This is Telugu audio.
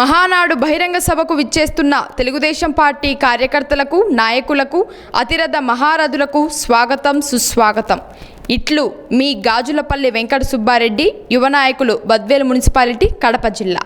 మహానాడు బహిరంగ సభకు విచ్చేస్తున్న తెలుగుదేశం పార్టీ కార్యకర్తలకు నాయకులకు అతిరథ మహారథులకు స్వాగతం సుస్వాగతం. ఇట్లు మీ గాజులపల్లి వెంకట సుబ్బారెడ్డి యువ నాయకులు బద్వేలు మున్సిపాలిటీ కడప జిల్లా.